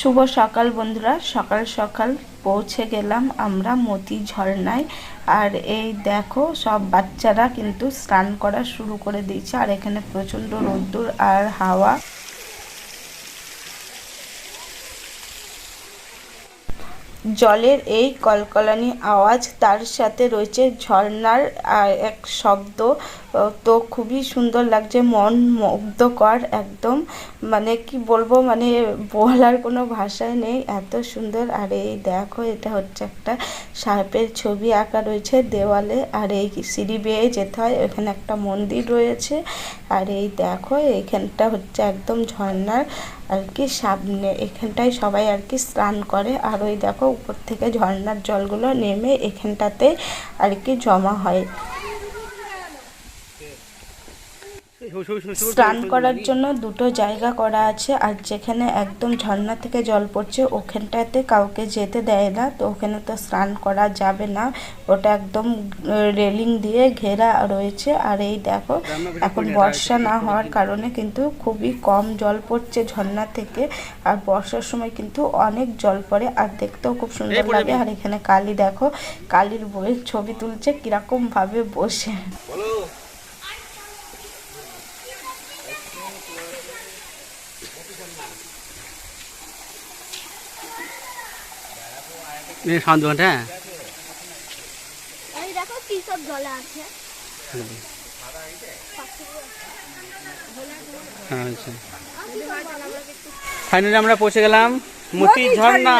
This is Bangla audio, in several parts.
শুভ সকাল বন্ধুরা। সকাল সকাল পৌঁছে গেলাম আমরা মতি ঝর্ণায়। আর এই দেখো, সব বাচ্চারা কিন্তু স্নান করা শুরু করে দিয়েছে। আর এখানে প্রচণ্ড রোদ্দুর আর হাওয়া। জলের এই কলকলানি আওয়াজ তার সাথে রয়েছে ঝর্ণার এক শব্দ। তো খুবই সুন্দর লাগছে, মন মুগ্ধকর একদম। মানে কি বলব মানে বলার কোনো ভাষাই নেই, এত সুন্দর। আর এই দেখো, এটা হচ্ছে একটা সাপের ছবি আঁকা রয়েছে দেওয়ালে। আর এই সিঁড়ি বেয়ে যেতে হয় এখানে একটা মন্দির রয়েছে। আর এই দেখো এইখানটা হচ্ছে একদম ঝর্ণার আর কি সামনে। এখানটায় সবাই আর কি স্নান করে। আর ওই দেখো, উপর থেকে ঝর্ণার জলগুলো নেমে এখানটাতে আর কি জমা হয়। স্নান করার জন্য দুটো জায়গা করা আছে আর যেখানে একদম ঝর্ণা থেকে জল পড়ছে ওখানটাতে কাউকে যেতে দেয় না তো ওখানে তো স্নান করা যাবে না। ওটা একদম রেলিং দিয়ে ঘেরা রয়েছে। আর এই দেখো এখন বর্ষা না হওয়ার কারণে কিন্তু খুবই কম জল পড়ছে ঝর্ণা থেকে। আর বর্ষার সময় কিন্তু অনেক জল পড়ে আর দেখতেও খুব সুন্দর লাগে। আর এখানে কালী দেখো কালীর বইয়ের ছবি তুলছে কীরকম ভাবে শান্ত হ্যাঁ। এই দেখো কি সব জলে আছে। আচ্ছা। ফাইনালি আমরা পৌঁছে গেলাম মতি ঝর্ণা।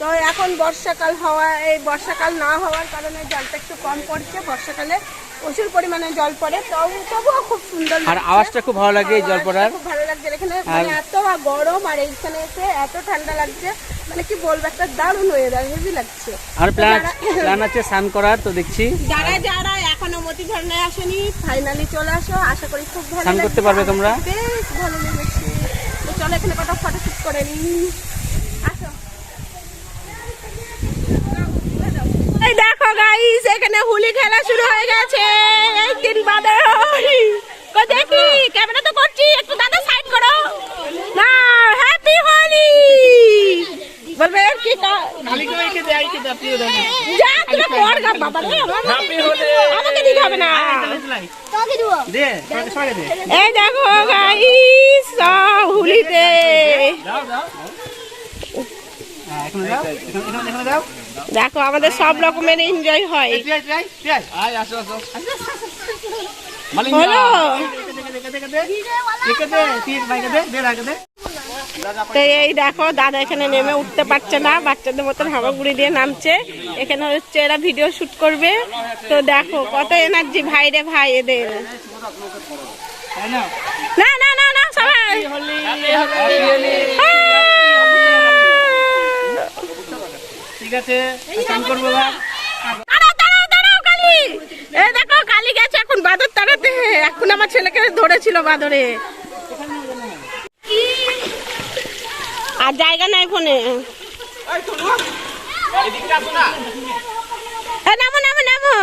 তো এখন বর্ষাকাল হওয়া এই বর্ষাকাল না হওয়ার কারণে জলটা একটু কম পড়ছে। বর্ষাকালে প্রচুর পরিমাণে জল পড়ে তবু তবুও খুব সুন্দর আর আওয়াজটা খুব ভালো লাগে জল পড়ার। খুব ভালো লাগছে। এখানে মানে এত গরম আর এইখানে এসে এত ঠান্ডা লাগছে। মানে কি বলব একটা দারুণ হয়ে যায় হেভি লাগছে। আর প্ল্যান প্ল্যান আছে স্নান করার তো দেখছি। যারা যারা এখনও মতি ঝর্ণায় আসেনি ফাইনালি চলে আসো। আশা করি খুব ভালো স্নান করতে পারবে তোমরা? বেশ ভালো লেগেছে। তো চলো এখানে কটা ফটো শুট করে নিই। আসো। এই দেখো গাইস এখানে হোলি খেলা শুরু হয়ে গেছে। এই তিন বাদে হোলি। কো দেখি ক্যামেরা তো করছি একটু দাদা সাইড করো। না বলবে কি কা- যা তুই পড় গা বাবা রে আমাকে দিতে হবে না তোকে দিব এই দেখো গাইস হোলিতে দেখো আমাদের সব রকমের এনজয় হয় হলো তো এই দেখো দাদা এখানে নেমে উঠতে পারছে না বাচ্চাদের মতন হামাগুড়ি দিয়ে নামছে। এখানে হচ্ছে এরা ভিডিও শুট করবে। তো দেখো কত এনার্জি ভাই রে ভাই এদের। না না না না সবাই। ঠিক আছে করব। এই দেখো কালী গেছে এখন বাদর তাড়াতে। এখন আমার ছেলেকে ধরেছিল বাদরে। আর জায়গা নাই ফোনে। নামো নামো নামো।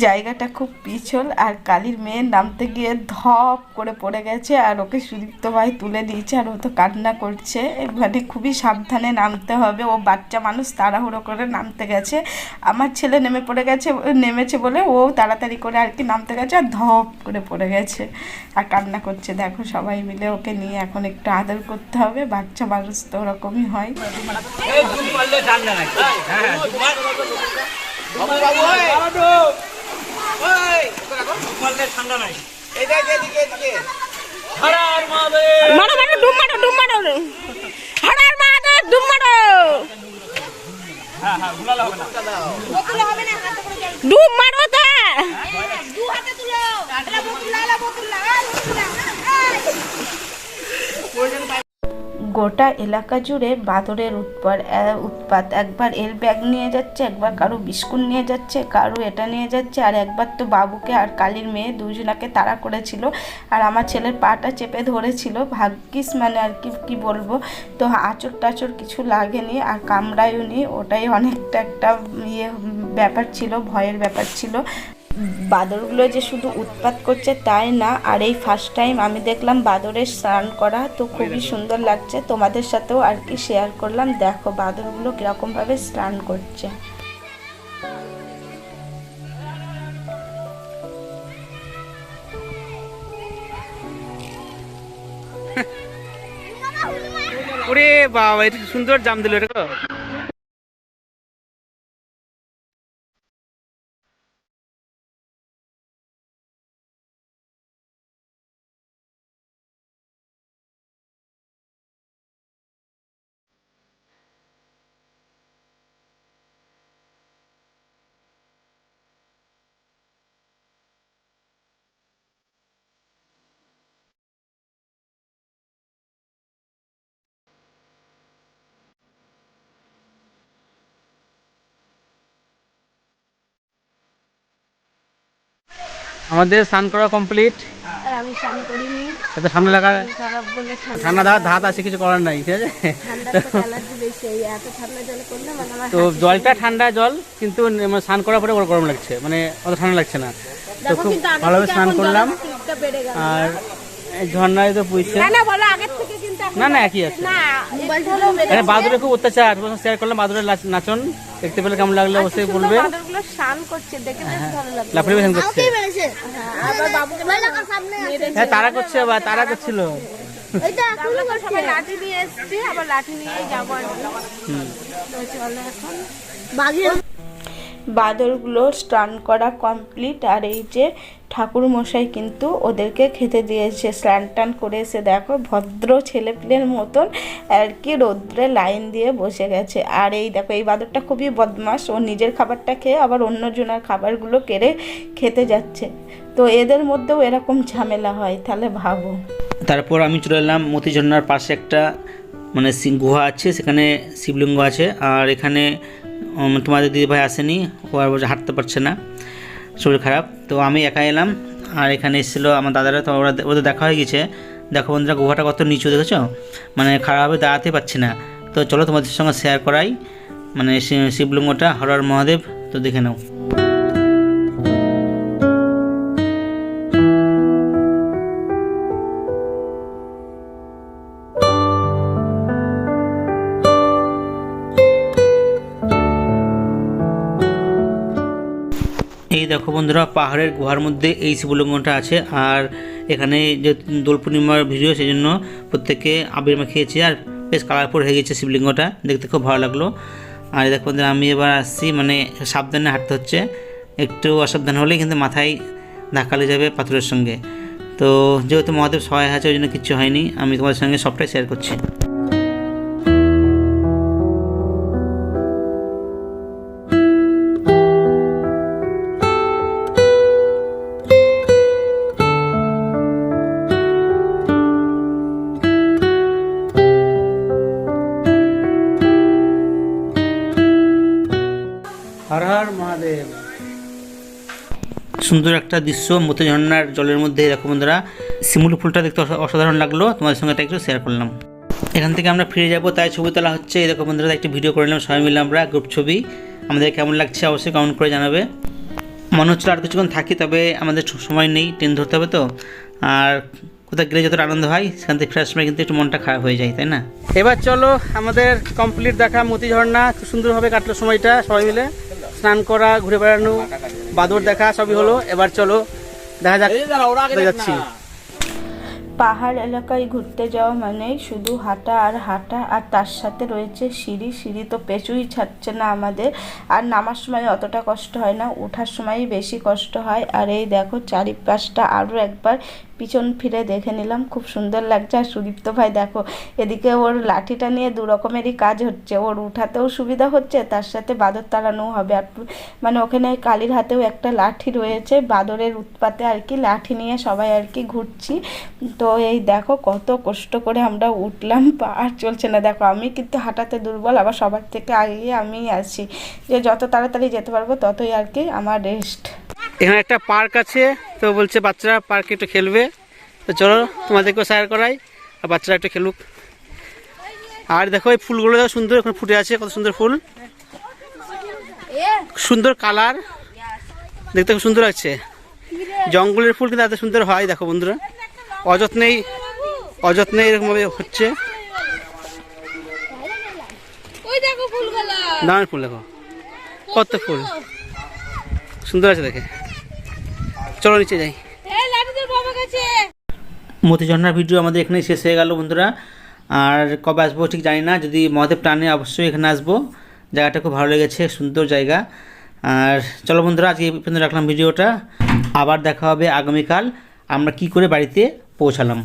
জায়গাটা খুব পিছল আর কালীর মেয়ে নামতে গিয়ে ধপ করে পড়ে গেছে আর ওকে সুদীপ্ত ভাই তুলে দিয়েছে আর ও তো কান্না করছে মানে খুবই সাবধানে নামতে হবে ও বাচ্চা মানুষ তাড়াহুড়ো করে নামতে গেছে আমার ছেলে নেমে পড়ে গেছে নেমেছে বলে ও তাড়াতাড়ি করে আর কি নামতে গেছে আর ধপ করে পড়ে গেছে আর কান্না করছে দেখো সবাই মিলে ওকে নিয়ে এখন একটু আদর করতে হবে বাচ্চা মানুষ তো ওরকমই হয় মারো মারো ডুম মারো ডুম মারো হরার মারো ডুম মারো ডুম মারো তা তুলো গোটা এলাকা জুড়ে বাদরের উৎপাত উৎপাত। একবার এর ব্যাগ নিয়ে যাচ্ছে, একবার কারও বিস্কুট নিয়ে যাচ্ছে, কারও এটা নিয়ে যাচ্ছে, আর একবার তো বাবুকে আর কালীর মেয়ে দুজনাকে তাড়া করেছিল, আর আমার ছেলের পাটা চেপে ধরেছিল। ভাগ্যিস মানে আর কি কি বলব? তো আঁচড় টাচর কিছু লাগেনি, আর কামড়ায়ও নি ওটাই অনেকটা একটা ইয়ে ব্যাপার ছিল, ভয়ের ব্যাপার ছিল। বাদরগুলো যে শুধু উৎপাত করছে তাই না, আর এই ফার্স্ট টাইম আমি দেখলাম বাদরের স্নান করা, তো খুবই সুন্দর লাগছে। তোমাদের সাথেও আর কি শেয়ার করলাম। দেখো বাদরগুলো কীরকমভাবে স্নান করছে। ওরে বাবা, এটা সুন্দর জাম দিল এটা আমাদের স্নান করা কমপ্লিট আমি স্নান করিনি। এত ঠান্ডা লাগা ঠান্ডা ঠান্ডা ধাত ধাত আছে কিছু করার নাই ঠিক আছে? তো মানে জলটা ঠান্ডা। জল কিন্তু মানে স্নান করার পরে ওর গরম লাগছে মানে অত ঠান্ডা লাগছে না। তো খুব ভালোভাবে স্নান করলাম। আর এই ঝর্ণায় তো পুইছে। না না বলো আগের থেকে কিন্তু এখন না না একই আছে। বাদুরের খুব অত্যাচার শেয়ার করলাম বাদুরের নাচ- নাচন। দেখতে পেলে কেমন লাগল? অবশ্যই বলবে। বাদরগুলো স্নান করছে দেখে বেশ ভালো লাগল। লাফড়ি বেশন করছে। আবার বাবুকে সামনে হ্যাঁ তারা করছে আবার তারা করছিল। আমরা তো সবাই লাঠি নিয়ে এসেছি আবার লাঠি নিয়ে যাব আর তো চলো এখন। বাদরগুলো স্নান করা কমপ্লিট আর এই যে ঠাকুর মশাই কিন্তু ওদেরকে খেতে দিয়েছে, স্নান টান করে এসে দেখো ভদ্র ছেলেপিলের মতন আর কি রৌদ্রে লাইন দিয়ে বসে গেছে। আর এই দেখো, এই বাদরটা খুবই বদমাস ও নিজের খাবারটা খেয়ে আবার অন্যজনের খাবারগুলো কেড়ে খেতে যাচ্ছে। তো এদের মধ্যেও এরকম ঝামেলা হয়, তাহলে ভাবো। তারপর আমি চলে এলাম মতিঝর্ণার পাশে একটা মানে গুহা আছে, সেখানে শিবলিঙ্গ আছে। আর এখানে তোমাদের দিদিভাই আসেনি, ও আর হাঁটতে পারছে না। শরীর খারাপ। তো আমি একা এলাম, আর এখানে এসেছিল আমার দাদারা, তো ওরা ওদের দেখা হয়ে গেছে। দেখো বন্ধুরা, গুহাটা কত নিচু, দেখেছ? মানে খারাপভাবে দাঁড়াতে পারছি না। তো চলো তোমাদের সঙ্গে শেয়ার করাই। মানে শিবলিঙ্গটা হরর মহাদেব, তো দেখে নাও। এই দেখো বন্ধুরা, পাহাড়ের গুহার মধ্যে এই শিবলিঙ্গটা আছে, আর এখানে যে দোল পূর্ণিমার ভিডিও সেই জন্য প্রত্যেকে আবির মাখিয়েছে, আর বেশ কালারফুল হয়ে গেছে শিবলিঙ্গটা, দেখতে খুব ভালো লাগল। আর দেখো বন্ধুরা, আমি এবার আসছি মানে সাবধানে হাঁটতে হচ্ছে, একটু অসাবধান হলেই কিন্তু মাথায় ধাক্কা লেগে যাবে পাথরের সঙ্গে। তো যেহেতু মহাদেব সহায় আছে, ওই জন্য কিচ্ছু হয়নি, আমি তোমাদের সঙ্গে সবটাই শেয়ার করছি। সুন্দর একটা দৃশ্য মতি ঝর্ণার জলের মধ্যে। দেখো বন্ধুরা, শিমুল ফুলটা দেখতে অসা- অসাধারণ লাগল। তোমাদের সঙ্গে এটা একটু শেয়ার করলাম। এখান থেকে আমরা ফিরে যাব। তাই ছবি তোলা হচ্ছে। এরকম বন্ধুরা, একটি ভিডিও করে নিলাম। সবাই মিলে আমরা গ্রুপ ছবি। আমাদের কেমন লাগছে অবশ্যই কমেন্ট করে জানাবে। মনে হচ্ছিল আর কিছুক্ষণ থাকি, তবে আমাদের সময় নেই ট্রেন ধরতে হবে তো। আর কোথাও গেলে যতটা আনন্দ হয়, সেখান থেকে ফেরার সময় কিন্তু একটু মনটা খারাপ হয়ে যায়, তাই না? এবার চলো, আমাদের কমপ্লিট দেখা মতি ঝর্ণা। সুন্দরভাবে কাটলো সময়টা সবাই মিলে। স্নান করা ঘুরে বেড়ানো বাদর দেখা সবই হলো। এবার চলো দেখা যাক যাচ্ছি। পাহাড় এলাকায় ঘুরতে যাওয়া মানে শুধু হাঁটা আর হাঁটা আর তার সাথে রয়েছে সিঁড়ি। সিঁড়ি তো পেঁচুই ছাড়ছে না আমাদের। আর নামার সময় অতটা কষ্ট হয় না ওঠার সময়ই বেশি কষ্ট হয়। আর এই দেখো চারিপাশটা আরও একবার পিছন ফিরে দেখে নিলাম, খুব সুন্দর লাগছে। আর সুদীপ্ত ভাই, দেখো, এদিকে ওর লাঠিটা নিয়ে দু রকমেরই কাজ হচ্ছে। ওর উঠাতেও সুবিধা হচ্ছে, তার সাথে বাদর তাড়ানোও হবে। আর মানে ওখানে কালির হাতেও একটা লাঠি রয়েছে, বাদরের উৎপাতে আর কি, লাঠি নিয়ে সবাই আর কি ঘুরছি। তো এই দেখো, কত কষ্ট করে আমরা উঠলাম আর চলছে না। দেখো, আমি কিন্তু হাঁটাতে দুর্বল, আবার সবার থেকে আগে আমি আছি যে যত তাড়াতাড়ি যেতে পারব, ততই আর কি আমার রেস্ট এখানে একটা পার্ক আছে তো বলছে বাচ্চারা পার্কে একটু খেলবে। তো চলো তোমাদেরকেও শেয়ার করাই আর বাচ্চারা একটু খেলুক। আর দেখো এই ফুলগুলো দেখো সুন্দর এখন ফুটে আছে কত সুন্দর ফুল। সুন্দর কালার। দেখতে খুব সুন্দর লাগছে। জঙ্গলের ফুল কিন্তু এত সুন্দর হয় দেখো বন্ধুরা। অযত্নেই অযত্নে এরকমভাবে হচ্ছে। দামের ফুল দেখো। কত ফুল। সুন্দর আছে দেখে। চলো নিচে যাই। এই লাঠিদের বাবা গেছে মতিঝর্ণার ভিডিও আমাদের এখানেই শেষ হয়ে গেল বন্ধুরা। আর কবে আসব ঠিক জানি না যদি মহাদেব প্রাণে অবশ্যই এখানে আসব। জায়গাটা খুব ভালো লেগেছে সুন্দর জায়গা। আর চলো বন্ধুরা আজকে এই পর্যন্ত রাখলাম ভিডিওটা। আবার দেখা হবে আগামীকাল। আমরা কি করে বাড়িতে পৌঁছালাম?